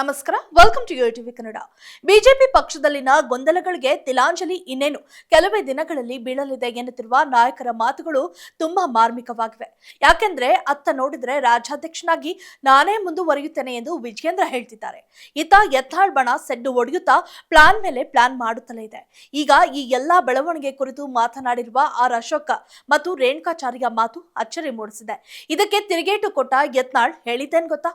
ನಮಸ್ಕಾರ. Welcome to Yo TV Kannada BJP ಪಕ್ಷದಲ್ಲಿನ ಗೊಂದಲಗಳಿಗೆ ತಿಲಾಂಜಲಿ ಇನ್ನೇನು? ಕೆಲವೇ ದಿನಗಳಲ್ಲಿ ಬೀಳಲಿದೆ ಎನ್ನುತ್ತಿರುವ ನಾಯಕರ ಮಾತುಗಳು ತುಂಬಾ ಮಾರ್ಮಿಕವಾಗಿವೆ. ಯಾಕೆಂದ್ರೆ ಅತ್ತ ನೋಡಿದ್ರೆ ರಾಜ್ಯಾಧ್ಯಕ್ಷನಾಗಿ ನಾನೇ ಮುಂದುವರಿಯುತ್ತೇನೆ ಎಂದು ವಿಜಯೇಂದ್ರ ಹೇಳ್ತಿದ್ದಾರೆ. ಈತ ಎತ್ತಾಳ್ ಬಣ ಸೆಡ್ಡು ಒಡೆಯುತ್ತಾ ಪ್ಲಾನ್ ಮೇಲೆ ಪ್ಲಾನ್ ಮಾಡುತ್ತಲೇ ಇದೆ. ಈಗ ಈ ಎಲ್ಲಾ ಬೆಳವಣಿಗೆ ಕುರಿತು ಮಾತನಾಡಿರುವ ಆರ್ ಅಶೋಕ ಮತ್ತು ರೇಣುಕಾಚಾರ್ಯ ಮಾತು ಅಚ್ಚರಿ ಮೂಡಿಸಿದೆ. ಇದಕ್ಕೆ ತಿರುಗೇಟು ಕೊಟ್ಟ ಯತ್ನಾಳ್ ಹೇಳಿದ್ದೇನ್ ಗೊತ್ತಾ?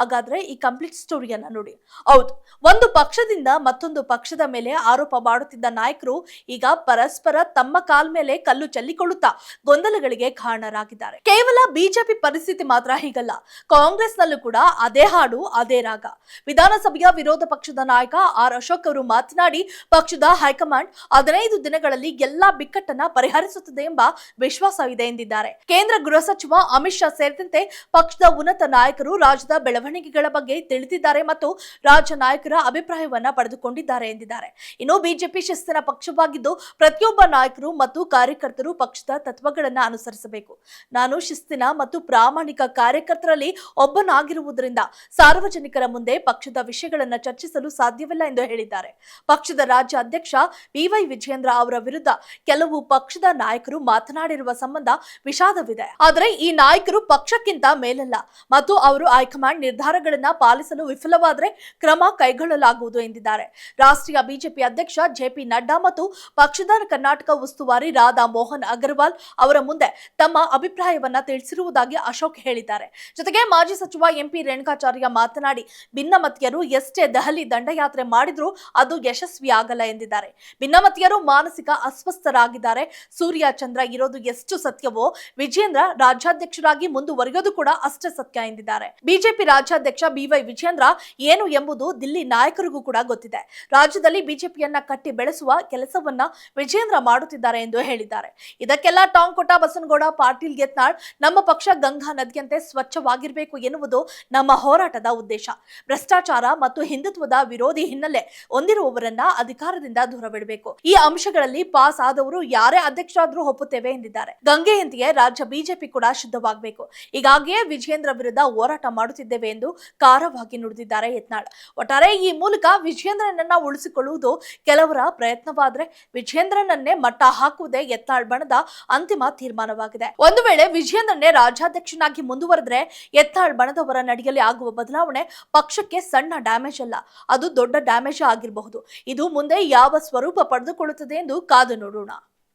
ಹಾಗಾದ್ರೆ ಈ ಕಂಪ್ಲೀಟ್ ಸ್ಟೋರಿಯನ್ನ ನೋಡಿ. ಹೌದು, ಒಂದು ಪಕ್ಷದಿಂದ ಮತ್ತೊಂದು ಪಕ್ಷದ ಮೇಲೆ ಆರೋಪ ಮಾಡುತ್ತಿದ್ದ ನಾಯಕರು ಈಗ ಪರಸ್ಪರ ತಮ್ಮ ಕಾಲ್ ಮೇಲೆ ಕಲ್ಲು ಚೆಲ್ಲಿಕೊಳ್ಳುತ್ತಾ ಗೊಂದಲಗಳಿಗೆ ಕಾರಣರಾಗಿದ್ದಾರೆ. ಕೇವಲ ಬಿಜೆಪಿ ಪರಿಸ್ಥಿತಿ ಮಾತ್ರ ಹೀಗಲ್ಲ, ಕಾಂಗ್ರೆಸ್ನಲ್ಲೂ ಕೂಡ ಅದೇ ಹಾಡು, ಅದೇ ರಾಗ. ವಿಧಾನಸಭೆಯ ವಿರೋಧ ಪಕ್ಷದ ನಾಯಕ ಆರ್ ಅಶೋಕ್ ಅವರು ಮಾತನಾಡಿ, ಪಕ್ಷದ ಹೈಕಮಾಂಡ್ ಹದಿನೈದು ದಿನಗಳಲ್ಲಿ ಎಲ್ಲಾ ಬಿಕ್ಕಟ್ಟನ್ನ ಪರಿಹರಿಸುತ್ತದೆ ಎಂಬ ವಿಶ್ವಾಸವಿದೆ ಎಂದಿದ್ದಾರೆ. ಕೇಂದ್ರ ಗೃಹ ಸಚಿವ ಅಮಿತ್ ಶಾ ಸೇರಿದಂತೆ ಪಕ್ಷದ ಉನ್ನತ ನಾಯಕರು ರಾಜ್ಯದ ಬೆಳವಣಿಗೆಗಳ ಬಗ್ಗೆ ತಿಳಿದಿದ್ದಾರೆ ಮತ್ತು ರಾಜ್ಯ ನಾಯಕರ ಅಭಿಪ್ರಾಯವನ್ನ ಪಡೆದುಕೊಂಡಿದ್ದಾರೆ ಎಂದಿದ್ದಾರೆ. ಇನ್ನು ಬಿಜೆಪಿ ಶಿಸ್ತಿನ ಪಕ್ಷವಾಗಿದ್ದು, ಪ್ರತಿಯೊಬ್ಬ ನಾಯಕರು ಮತ್ತು ಕಾರ್ಯಕರ್ತರು ಪಕ್ಷದ ತತ್ವಗಳನ್ನು ಅನುಸರಿಸಬೇಕು. ನಾನು ಶಿಸ್ತಿನ ಮತ್ತು ಪ್ರಾಮಾಣಿಕ ಕಾರ್ಯಕರ್ತರಲ್ಲಿ ಒಬ್ಬನಾಗಿರುವುದರಿಂದ ಸಾರ್ವಜನಿಕರ ಮುಂದೆ ಪಕ್ಷದ ವಿಷಯಗಳನ್ನು ಚರ್ಚಿಸಲು ಸಾಧ್ಯವಿಲ್ಲ ಎಂದು ಹೇಳಿದ್ದಾರೆ. ಪಕ್ಷದ ರಾಜ್ಯ ಅಧ್ಯಕ್ಷ ಬಿವೈ ವಿಜಯೇಂದ್ರ ಅವರ ವಿರುದ್ಧ ಕೆಲವು ಪಕ್ಷದ ನಾಯಕರು ಮಾತನಾಡಿರುವ ಸಂಬಂಧ ವಿಷಾದವಿದೆ. ಆದರೆ ಈ ನಾಯಕರು ಪಕ್ಷಕ್ಕಿಂತ ಮೇಲಲ್ಲ ಮತ್ತು ಅವರು ಹೈಕಮಾಂಡ್ ನಿರ್ಧಾರಗಳನ್ನ ಪಾಲಿಸಲು ವಿಫಲವಾದರೆ ಕ್ರಮ ಕೈಗೊಳ್ಳಲಾಗುವುದು ಎಂದಿದ್ದಾರೆ. ರಾಷ್ಟ್ರೀಯ ಬಿಜೆಪಿ ಅಧ್ಯಕ್ಷ ಜೆಪಿ ನಡ್ಡಾ ಮತ್ತು ಪಕ್ಷದ ಕರ್ನಾಟಕ ಉಸ್ತುವಾರಿ ರಾಧಾ ಮೋಹನ್ ಅಗರ್ವಾಲ್ ಅವರ ಮುಂದೆ ತಮ್ಮ ಅಭಿಪ್ರಾಯವನ್ನ ತಿಳಿಸಿರುವುದಾಗಿ ಅಶೋಕ್ ಹೇಳಿದ್ದಾರೆ. ಜೊತೆಗೆ ಮಾಜಿ ಸಚಿವ ಎಂಪಿ ರೇಣುಕಾಚಾರ್ಯ ಮಾತನಾಡಿ, ಭಿನ್ನಮತೀಯರು ಎಷ್ಟೇ ದೆಹಲಿ ದಂಡಯಾತ್ರೆ ಮಾಡಿದ್ರೂ ಅದು ಯಶಸ್ವಿಯಾಗಲ್ಲ ಎಂದಿದ್ದಾರೆ. ಭಿನ್ನಮತೀಯರು ಮಾನಸಿಕ ಅಸ್ವಸ್ಥರಾಗಿದ್ದಾರೆ. ಸೂರ್ಯ ಚಂದ್ರ ಇರೋದು ಎಷ್ಟು ಸತ್ಯವೋ ವಿಜೇಂದ್ರ ರಾಜ್ಯಾಧ್ಯಕ್ಷರಾಗಿ ಮುಂದುವರಿಯೋದು ಕೂಡ ಅಷ್ಟೇ ಸತ್ಯ ಎಂದಿದ್ದಾರೆ. ಬಿಜೆಪಿ ರಾಜ್ಯಾಧ್ಯಕ್ಷ ಬಿವೈ ವಿಜೇಂದ್ರ ಏನು ಎಂಬುದು ದಿಲ್ಲಿ ನಾಯಕರಿಗೂ ಕೂಡ ಗೊತ್ತಿದೆ. ರಾಜ್ಯದಲ್ಲಿ ಬಿಜೆಪಿಯನ್ನ ಕಟ್ಟಿ ಬೆಳೆಸುವ ಕೆಲಸವನ್ನ ವಿಜೇಂದ್ರ ಮಾಡುತ್ತಿದ್ದಾರೆ ಎಂದು ಹೇಳಿದ್ದಾರೆ. ಇದಕ್ಕೆಲ್ಲ ಟಾಂಗ್ ಕೊಟ್ಟ ಬಸನಗೌಡ, ಪಾಟೀಲ್ ಯತ್ನಾಳ್ ನಮ್ಮ ಪಕ್ಷ ಗಂಗಾ ನದಿಯಂತೆ ಸ್ವಚ್ಛವಾಗಿರಬೇಕು ಎನ್ನುವುದು ನಮ್ಮ ಹೋರಾಟದ ಉದ್ದೇಶ. ಭ್ರಷ್ಟಾಚಾರ ಮತ್ತು ಹಿಂದುತ್ವದ ವಿರೋಧಿ ಹಿನ್ನೆಲೆ ಹೊಂದಿರುವವರನ್ನ ಅಧಿಕಾರದಿಂದ ದೂರವಿಡಬೇಕು ಈ ಅಂಶಗಳಲ್ಲಿ ಪಾಸ್ ಆದವರು ಯಾರೇ ಅಧ್ಯಕ್ಷರಾದ್ರೂ ಒಪ್ಪುತ್ತೇವೆ ಎಂದಿದ್ದಾರೆ. ಗಂಗೆಯಂತೆಯೇ ರಾಜ್ಯ ಬಿಜೆಪಿ ಕೂಡ ಶುದ್ಧವಾಗಬೇಕು. ಈಗಾಗಿಯೇ ವಿಜೇಂದ್ರ ವಿರುದ್ಧ ಹೋರಾಟ ಮಾಡುತ್ತಿದ್ದೇವೆ ಎಂದು ಖಾರವಾಗಿ ನುಡಿದಿದ್ದಾರೆ ಯತ್ನಾಳ್. ಒಟ್ಟಾರೆ ಈ ಮೂಲಕ ವಿಜೇಂದ್ರನನ್ನ ಉಳಿಸಿಕೊಳ್ಳುವುದು ಕೆಲವರ ಪ್ರಯತ್ನವಾದ್ರೆ ವಿಜಯೇಂದ್ರನನ್ನೇ ಮಟ್ಟ ಹಾಕುವುದೇ ಯತ್ನಾಳ್ ಬಣದ ಅಂತಿಮ ತೀರ್ಮಾನವಾಗಿದೆ. ಒಂದು ವೇಳೆ ವಿಜಯೇಂದ್ರನ್ನೇ ರಾಜ್ಯಾಧ್ಯಕ್ಷನಾಗಿ ಮುಂದುವರೆದ್ರೆ ಯತ್ನಾಳ್ ಬಣದವರ ನಡಿಯಲ್ಲಿ ಆಗುವ ಬದಲಾವಣೆ ಪಕ್ಷಕ್ಕೆ ಸಣ್ಣ ಡ್ಯಾಮೇಜ್ ಅಲ್ಲ, ಅದು ದೊಡ್ಡ ಡ್ಯಾಮೇಜ್ ಆಗಿರಬಹುದು. ಇದು ಮುಂದೆ ಯಾವ ಸ್ವರೂಪ ಪಡೆದುಕೊಳ್ಳುತ್ತದೆ ಎಂದು ಕಾದು ನೋಡೋಣ.